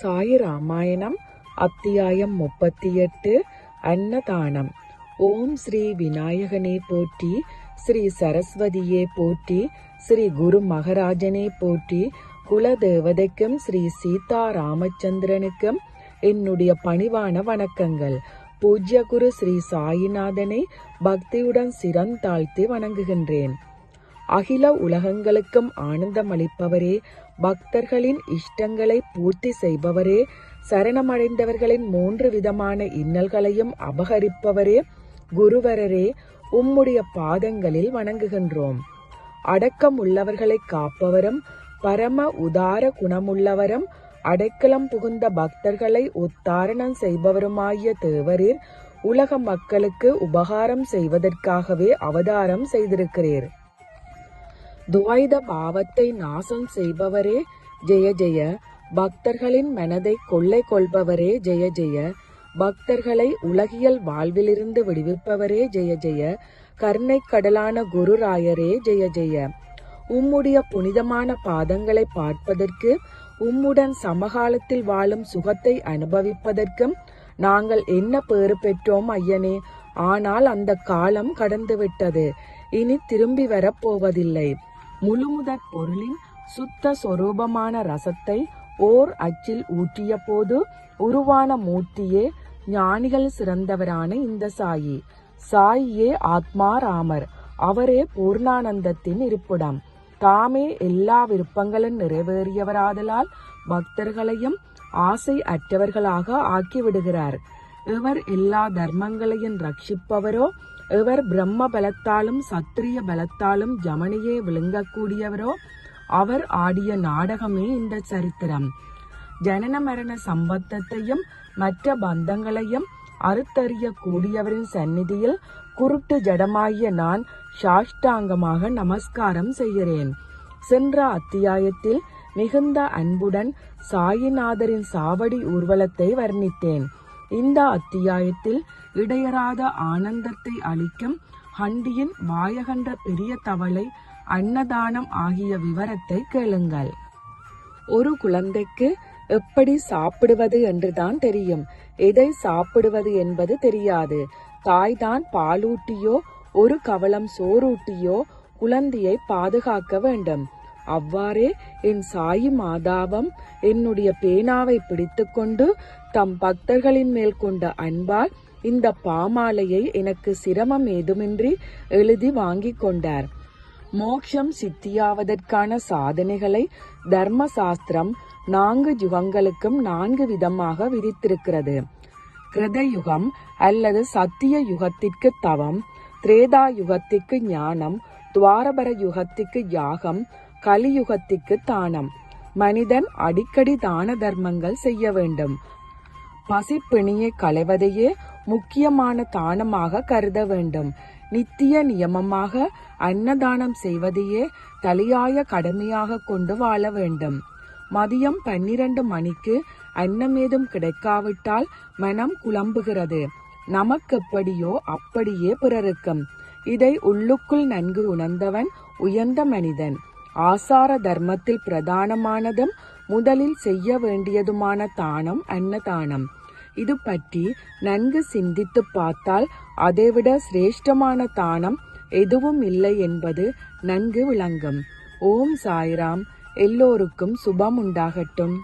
சாய் ராமாயணம் அத்தியாயம் முப்பத்தி எட்டு அன்னதானம். ஓம் ஸ்ரீ விநாயகனே போற்றி ஸ்ரீ சரஸ்வதியே போற்றி ஸ்ரீ குரு மகராஜனே போற்றி குலதேவதைக்கும் ஸ்ரீ சீதா ராமச்சந்திரனுக்கும் என்னுடைய பணிவான வணக்கங்கள். பூஜ்ய குரு ஸ்ரீ சாயிநாதனை பக்தியுடன் சிறந்தாழ்த்தி வணங்குகின்றேன். அகில உலகங்களுக்கும் ஆனந்தமளிப்பவரே பக்தர்களின் இஷ்டங்களை பூர்த்தி செய்பவரே சரணமடைந்தவர்களின் மூன்று விதமான இன்னல்களையும் அபகரிப்பவரே குருவரரே உம்முடைய பாதங்களில் வணங்குகின்றோம். அடக்கம் உள்ளவர்களை காப்பவரும் பரம உதார குணமுள்ளவரும் அடைக்கலம் புகுந்த பக்தர்களை உத்தாரணம் செய்பவருமாகிய தேவரீர் உலக மக்களுக்கு உபகாரம் செய்வதற்காகவே அவதாரம் செய்திருக்கிறீர். துவைத பாவத்தை நாசம் செய்பவரே ஜெய ஜெய. பக்தர்களின் மனதை கொள்ளை கொள்பவரே ஜெய ஜெய. பக்தர்களை உலகியல் வாழ்விலிருந்து விடுவிப்பவரே ஜெய ஜெய. கருணை கடலான குருராயரே ஜெய ஜெய. உம்முடைய புனிதமான பாதங்களை பார்ப்பதற்கு உம்முடன் சமகாலத்தில் வாழும் சுகத்தை அனுபவிப்பதற்கும் நாங்கள் என்ன பேறு பெற்றோம் ஐயனே? ஆனால் அந்த காலம் கடந்துவிட்டது. இனி திரும்பி வரப்போவதில்லை. முழுமுதற் பொருளின் சுத்த சொரூபமான ரசத்தை ஓர் அச்சில் ஊற்றிய போது உருவான மூர்த்தியே ஞானிகள் சிறந்தவரான இந்த சாயி. சாயியே ஆத்மா ராமர். அவரே பூர்ணானந்தத்தின் இருப்பிடம். தாமே எல்லா விருப்பங்களும் நிறைவேறியவராதலால் பக்தர்களையும் ஆசை அற்றவர்களாக ஆக்கிவிடுகிறார். இவர் எல்லா தர்மங்களையும் ரட்சிப்பவரோ இவர் பிரம்ம பலத்தாலும் சத்திரிய பலத்தாலும் ஜமனியே விழுங்கக்கூடியவரோ அவர் ஆடிய நாடகமே இந்த சரித்திரம். ஜனன மரண சம்பத்தத்தையும் மற்ற பந்தங்களையும் அறுத்தறிய கூடியவரின் சந்நிதியில் குருட்டு ஜடமாகிய நான் சாஷ்டாங்கமாக நமஸ்காரம் செய்கிறேன். சென்ற அத்தியாயத்தில் மிகுந்த அன்புடன் சாயிநாதரின் சாவடி ஊர்வலத்தை வர்ணித்தேன். இந்த அத்தியாயத்தில் இடையறாத ஆனந்தத்தை அளிக்கும் ஹண்டியின் வாயகன்ற பெரிய தவளை அன்னதானம் ஆகிய விவரத்தை கேளுங்கள். ஒரு குழந்தைக்கு எப்படி சாப்பிடுவது என்றுதான் தெரியும். எதை சாப்பிடுவது என்பது தெரியாது. தாய்தான் பாலூட்டியோ ஒரு கவளம் சோறூட்டியோ குழந்தையை பாதுகாக்க வேண்டும். அவ்வாறே என் சாயி மாதாவம் என்னுடைய பேனாவை பிடித்துக்கொண்டு தம் பக்தர்களின் மேல் கொண்ட அன்பால் இந்த பாமாலையை எனக்கு சிரமம் ஏதுமின்றி எழுதி வாங்கிக் கொண்டார். மோக்ஷம் சித்தியாவதற்கான சாதனைகளை தர்ம சாஸ்திரம் நான்கு யுகங்களுக்கும் நான்கு விதமாக விதித்திருக்கிறது. கிருத யுகம் அல்லது சத்திய யுகத்திற்கு தவம் திரேதா யுகத்திற்கு ஞானம் துவாரபர யுகத்திற்கு யாகம் கலியுகத்திற்கு தானம். மனிதன் அடிக்கடி தான தர்மங்கள் செய்ய வேண்டும். பசிப்பிணியை களைவதையே முக்கியமான தானமாக கருத வேண்டும். நித்திய நியமமாக அன்னதானம் செய்வதையே தலையாய கடமையாக கொண்டு வாழ வேண்டும். மதியம் பன்னிரண்டு மணிக்கு அன்னமேதும் கிடைக்காவிட்டால் மனம் குழம்புகிறது. நமக்கெப்படியோ அப்படியே பிறருக்கும். இதை உள்ளுக்குள் நன்கு உணர்ந்தவன் உயர்ந்த மனிதன். ஆசார தர்மத்தில் பிரதானமானதும் முதலில் செய்ய வேண்டியதுமான தானம் அன்னதானம். இது பற்றி நன்கு சிந்தித்து பார்த்தால் அதைவிட சிரேஷ்டமான தானம் எதுவும் இல்லை என்பது நன்கு விளங்கும். ஓம் சாய்ராம். எல்லோருக்கும் சுபம் உண்டாகட்டும்